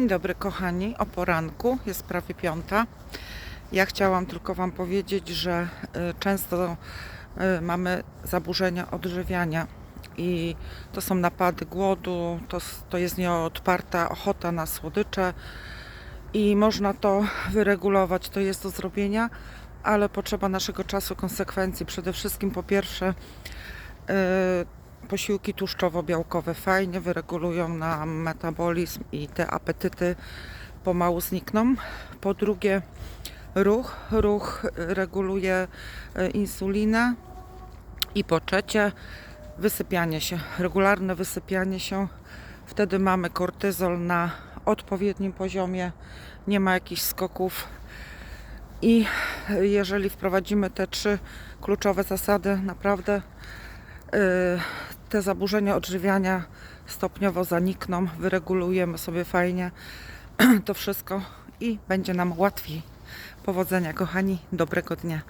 Dzień dobry kochani, o poranku, jest prawie piąta. Ja chciałam tylko Wam powiedzieć, że y, często y, mamy zaburzenia odżywiania i to są napady głodu, to, to jest nieodparta ochota na słodycze i można to wyregulować, to jest do zrobienia, ale potrzeba naszego czasu, konsekwencji. Przede wszystkim po pierwsze y, posiłki tłuszczowo-białkowe fajnie wyregulują nam metabolizm i te apetyty pomału znikną. Po drugie, ruch. Ruch reguluje y, insulinę. I po trzecie, wysypianie się, regularne wysypianie się. Wtedy mamy kortyzol na odpowiednim poziomie, nie ma jakichś skoków. I jeżeli wprowadzimy te trzy kluczowe zasady, naprawdę y, te zaburzenia odżywiania stopniowo zanikną, wyregulujemy sobie fajnie to wszystko i będzie nam łatwiej. Powodzenia, kochani, dobrego dnia.